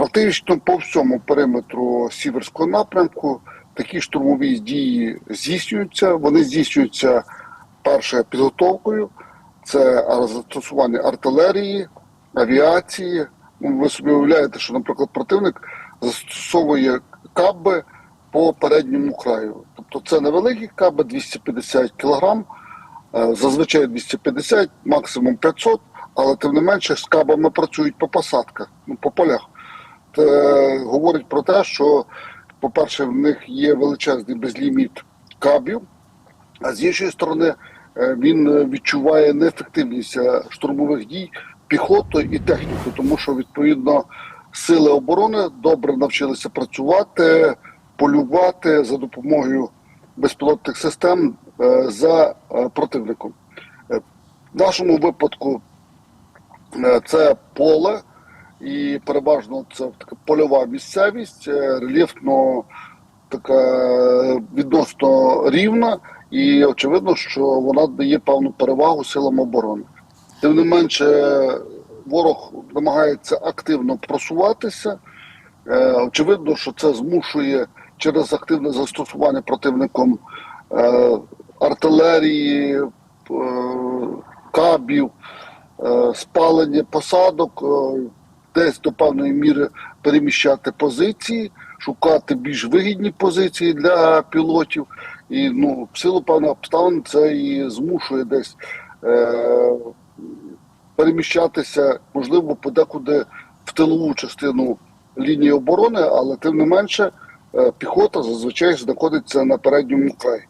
Практично по всьому периметру сіверського напрямку такі штурмові дії здійснюються. Вони здійснюються перше підготовкою, це застосування артилерії, авіації. Ну, ви собі уявляєте, що, наприклад, противник застосовує каби по передньому краю. Тобто це невеликі каби 250 кілограм, е, зазвичай 250, максимум 500, але тим не менше з кабами працюють по посадках, ну, по полях. Це говорить про те, що, по-перше, в них є величезний безліміт кабів, а з іншої сторони, е, він е, відчуває неефективність е, штурмових дій піхотою і технікою, тому що відповідно сили оборони добре навчилися працювати, полювати за допомогою безпілотних систем е, за е, противником. Е, В нашому випадку е, це поле, і переважно це така польова місцевість, е, рельєфно така відносно рівна, і очевидно, що вона дає певну перевагу силам оборони. Тим не менше, ворог намагається активно просуватися. Е, Очевидно, що це змушує через активне застосування противником е, артилерії, е, кабів, е, спалення посадок, е, десь до певної міри переміщати позиції, шукати більш вигідні позиції для пілотів. І ну, в силу певних обставин це і змушує десь е, переміщатися, можливо, подекуди в тилову частину лінії оборони, але тим не менше е, піхота зазвичай знаходиться на передньому краї.